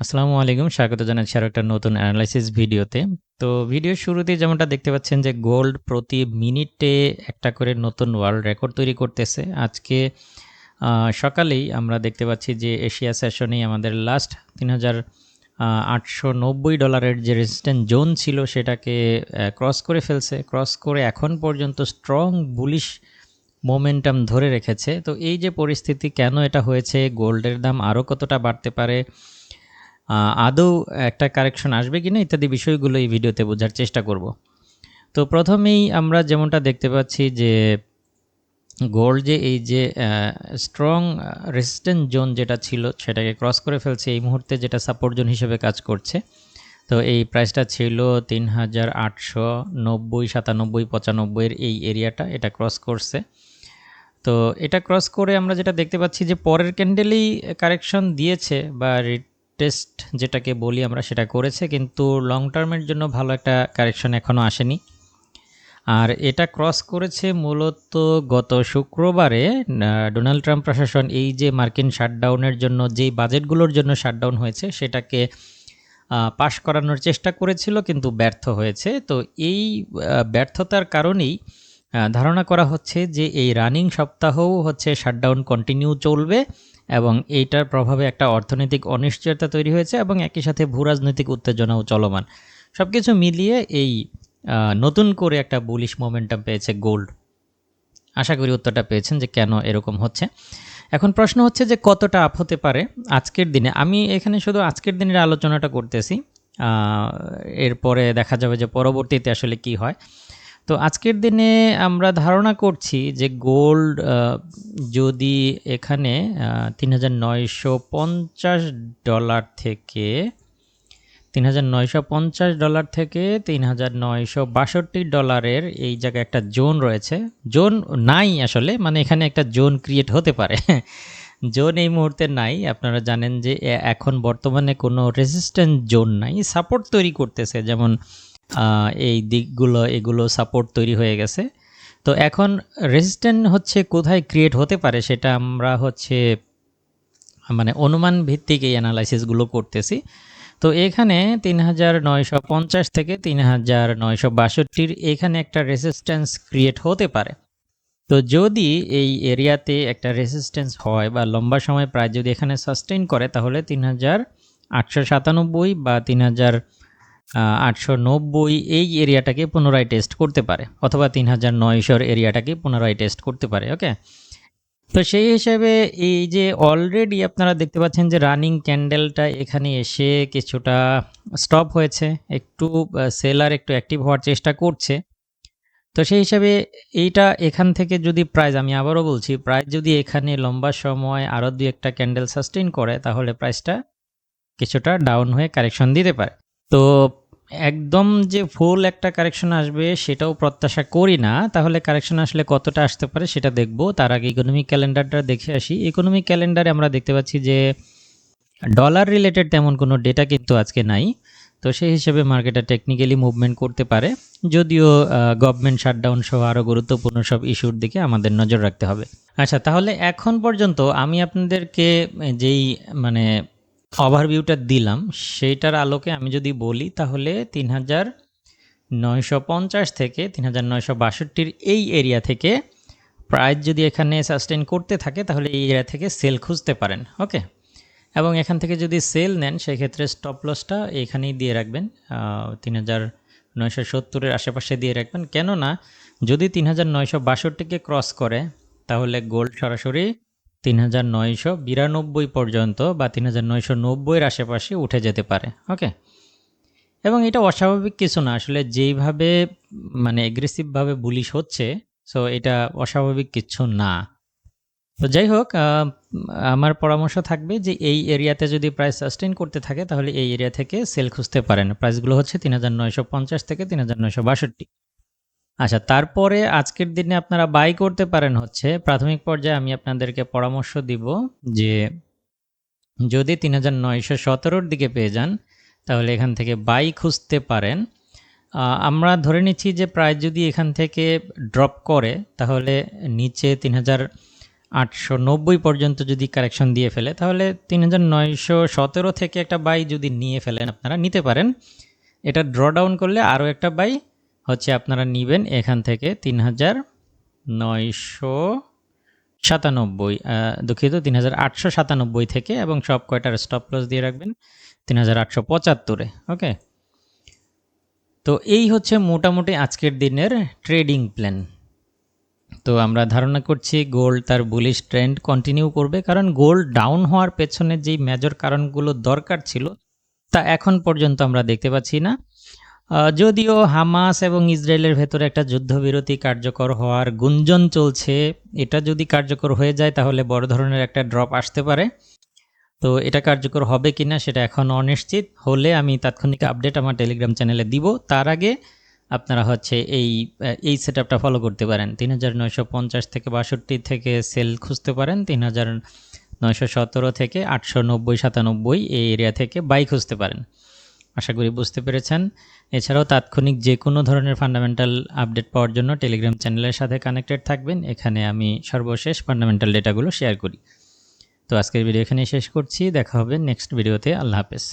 আসসালামু আলাইকুম, স্বাগত জানাচ্ছি আরও একটা নতুন অ্যানালাইসিস ভিডিওতে। তো ভিডিওর শুরুতে যেমনটা দেখতে পাচ্ছেন যে গোল্ড প্রতি মিনিটে একটা করে নতুন ওয়ার্ল্ড রেকর্ড তৈরি করতেছে। আজকে সকালেই আমরা দেখতে পাচ্ছি যে এশিয়া সেশনেই আমাদের লাস্ট তিন হাজার আটশো নব্বই ডলারের যে রেজিস্ট্যান্ট জোন ছিল সেটাকে ক্রস করে ফেলছে। ক্রস করে এখন পর্যন্ত স্ট্রং বুলিশ মোমেন্টাম ধরে রেখেছে। তো এই যে পরিস্থিতি, কেন এটা হয়েছে? গোল্ডের দাম আরও কতটা বাড়তে পারে? আদৌ একটা কারেকশন আসবে কিনা ইত্যাদি বিষয়গুলো এই ভিডিওতে বোঝার চেষ্টা করব। তো প্রথমেই আমরা যেমনটা দেখতে পাচ্ছি যে গোল্ড যে এই যে স্ট্রং রেসিস্ট্যান্ট জোন যেটা ছিল সেটাকে ক্রস করে ফেলছে, এই মুহূর্তে যেটা সাপোর্ট জোন হিসেবে কাজ করছে। তো এই প্রাইসটা ছিল তিন হাজার আটশো নব্বই সাতানব্বই পঁচানব্বইয়ের এই এরিয়াটা এটা ক্রস করছে। তো এটা ক্রস করে আমরা যেটা দেখতে পাচ্ছি যে পরের ক্যান্ডেলেই কারেকশন দিয়েছে বা রিটেস্ট যেটাকে বলি আমরা সেটা করেছে, কিন্তু লং টার্মের জন্য ভালো একটা কারেকশন এখনও আসেনি। আর এটা ক্রস করেছে মূলত গত শুক্রবারে ডোনাল্ড ট্রাম্প প্রশাসন এই যে মার্কিন শাটডাউনের জন্য, যেই বাজেটগুলোর জন্য শাটডাউন হয়েছে, সেটাকে পাশ করানোর চেষ্টা করেছিল, কিন্তু ব্যর্থ হয়েছে। তো এই ব্যর্থতার কারণেই ধারণা করা হচ্ছে যে এই রানিং সপ্তাহও হচ্ছে শাটডাউন কন্টিনিউ চলবে। এবং এইটার প্রভাবে একটা অর্থনৈতিক অনিশ্চয়তা তৈরি হয়েছে এবং একই সাথে ভূরাজনৈতিক উত্তেজনাও চলমান। সব কিছু মিলিয়ে এই নতুন করে একটা বুলিশ মোমেন্টাম পেয়েছে গোল্ড আশা করি উত্তরটা পেয়েছেন যে কেন এরকম হচ্ছে। এখন প্রশ্ন হচ্ছে যে কতটা আপ হতে পারে আজকের দিনে? আমি এখানে শুধু আজকের দিনের আলোচনাটা করতেছি। এরপরে দেখা যাবে যে পরবর্তীতে আসলে কি হয়। তো আজকের দিনে আমরা ধারণা করছি যে গোল্ড যদি এখানে তিন হাজার নয়শো পঞ্চাশ ডলার থেকে, তিন হাজার নয়শো পঞ্চাশ ডলার থেকে তিন হাজার নয়শো বাষট্টি ডলারের এই জায়গায় একটা জোন রয়েছে। জোন নাই আসলে মানে এখানে একটা জোন ক্রিয়েট হতে পারে। জোন এই মুহূর্তে নাই। আপনারা জানেন যে এখন বর্তমানে কোনো রেজিস্ট্যান্ট জোন নাই। সাপোর্ট তৈরি করতেছে, যেমন এই দিকগুলো, এগুলো সাপোর্ট তৈরি হয়ে গেছে। তো এখন রেজিস্ট্যান্ট হচ্ছে কোথায় ক্রিয়েট হতে পারে সেটা আমরা হচ্ছে মানে অনুমান ভিত্তিক এই অ্যানালাইসিসগুলো করতেছি। তো এখানে তিন হাজার নয়শো পঞ্চাশ থেকে তিন হাজার নয়শো বাষট্টির এখানে একটা রেসিস্ট্যান্স ক্রিয়েট হতে পারে। তো যদি এই এরিয়াতে একটা রেসিস্ট্যান্স হয় বা লম্বা সময় প্রায় যদি এখানে সাস্টেইন করে তাহলে তিন হাজার আটশো সাতানব্বই বা তিন হাজার আটশো নব্বই এই এরিয়াটাকে পুনরায় টেস্ট করতে পারে, অথবা তিন হাজার নয়শোর এরিয়াটাকে পুনরায় টেস্ট করতে পারে ওকে তো সেই হিসেবে এই যে অলরেডি আপনারা দেখতে পাচ্ছেন যে রানিং ক্যান্ডেলটা এখানে এসে কিছুটা স্টপ হয়েছে, একটু সেলার একটু অ্যাক্টিভ হওয়ার চেষ্টা করছে। তো সেই হিসাবে এইটা এখান থেকে যদি প্রাইস আমি আবারও বলছি প্রাইস যদি এখানে লম্বা সময় আরও দুই একটা ক্যান্ডেল সাস্টেইন করে, তাহলে প্রাইসটা কিছুটা ডাউন হয়ে কারেকশন দিতে পারে। তো একদম যে ফুল একটা কারেকশন আসবে সেটাও প্রত্যাশা করি না। তাহলে কারেকশন আসলে কতটা আসতে পারে সেটা দেখব। তার আগে ইকোনমিক ক্যালেন্ডারটা দেখে আসি। ইকোনমিক ক্যালেন্ডারে আমরা দেখতে পাচ্ছি যে ডলার রিলেটেড তেমন কোনো ডেটা কিন্তু আজকে নাই। তো সেই হিসেবে মার্কেটটা টেকনিক্যালি মুভমেন্ট করতে পারে। যদিও গভর্নমেন্ট শাটডাউন সহ আরও গুরুত্বপূর্ণ সব ইস্যুর দিকে আমাদের নজর রাখতে হবে। আচ্ছা তাহলে এখন পর্যন্ত আমি আপনাদেরকে যেই মানে ওভারভিউটা দিলাম, সেইটার আলোকে আমি যদি বলি তাহলে তিন হাজার নয়শো পঞ্চাশ থেকে তিন হাজার নয়শো বাষট্টির এই এরিয়া থেকে প্রাইস যদি এখানে সাস্টেন করতে থাকে তাহলে এই এরিয়া থেকে সেল খুঁজতে পারেন ওকে এবং এখান থেকে যদি সেল নেন, সেক্ষেত্রে স্টপ লসটা এখানেই দিয়ে রাখবেন তিন হাজার নয়শো সত্তরের আশেপাশে দিয়ে রাখবেন। কেননা, যদি তিন হাজার নয়শো বাষট্টিকে ক্রস করে, তাহলে গোল্ড সরাসরি তিন হাজার নয়শো বিরানব্বই পর্যন্ত বা তিন হাজার নয়শো নব্বইয়ের আশেপাশে উঠে যেতে পারে ওকে এবং এটা অস্বাভাবিক কিছু না, আসলে যেইভাবে মানে এগ্রেসিভভাবে বুলিশ হচ্ছে সো এটা অস্বাভাবিক কিছু না। তো যাই হোক আমার পরামর্শ থাকবে যে এই এরিয়াতে যদি প্রাইস সাস্টেইন করতে থাকে, তাহলে এই এরিয়া থেকে সেল খুঁজতে পারেন। প্রাইসগুলো হচ্ছে তিন হাজার নয়শো পঞ্চাশ থেকে তিন হাজার নয়শো বাষট্টি। আচ্ছা তারপরে আজকের দিনে আপনারা বাই করতে পারেন হচ্ছে, প্রাথমিক পর্যায়ে আমি আপনাদেরকে পরামর্শ দিব যে যদি তিন হাজার নয়শো সতেরোর দিকে পেয়ে যান, তাহলে এখান থেকে বাই খুঁজতে পারেন। আমরা ধরে নিচ্ছি যে প্রায় যদি এখান থেকে ড্রপ করে, তাহলে নিচে তিন হাজার আটশো নব্বই পর্যন্ত যদি কারেকশন দিয়ে ফেলে, তাহলে তিন হাজার নয়শো সতেরো থেকে একটা বাই যদি নিয়ে ফেলেন আপনারা, নিতে পারেন। এটা ড্র ডাউন করলে আরও একটা বাই হচ্ছে আপনারা নেবেন এখান থেকে তিন হাজার নয়শো সাতানব্বই দুঃখিত, তিন হাজার আটশো সাতানব্বই থেকে এবং সব কয়টার স্টপ লস দিয়ে রাখবেন? তিন হাজার আটশো পঁচাত্তরে ওকে তো এই হচ্ছে মোটামুটি আজকের দিনের ট্রেডিং প্ল্যান তো আমরা ধারণা করছি গোল্ড তার বুলিশ ট্রেন্ড কন্টিনিউ করবে, কারণ গোল্ড ডাউন হওয়ার পেছনে যেই মেজর কারণগুলো দরকার ছিল, তা এখন পর্যন্ত আমরা দেখতে পাচ্ছি না। যদিও হামাস এবং ইসরায়েলের ভেতরে একটা যুদ্ধবিরতি কার্যকর হওয়ার গুঞ্জন চলছে, এটা যদি কার্যকর হয়ে যায় তাহলে বড় ধরনের একটা ড্রপ আসতে পারে। তো এটা কার্যকর হবে কিনা সেটা এখন অনিশ্চিত। হলে আমি তাৎক্ষণিক আপডেট আমার টেলিগ্রাম চ্যানেলে দিব। তার আগে আপনারা হচ্ছে এই এই সেট আপটা ফলো করতে পারেন। তিন হাজার নয়শো পঞ্চাশ থেকে বাষট্টি থেকে সেল খুঁজতে পারেন। তিন হাজার নয়শো সতেরো থেকে আটশো নব্বই সাতানব্বই এই এরিয়া থেকে বাই খুঁজতে পারেন। আশা করি বুঝতে পেরেছেন। এছাড়াও তাৎক্ষণিক যে কোনো ধরনের ফান্ডামেন্টাল আপডেট পাওয়ার জন্য টেলিগ্রাম চ্যানেলের সাথে কানেক্টেড থাকবেন। এখানে আমি সর্বশেষ ফান্ডামেন্টাল ডেটাগুলো শেয়ার করি। তো আজকের ভিডিও এখানে শেষ করছি। দেখা হবে নেক্সট ভিডিওতে আল্লাহ হাফেজ।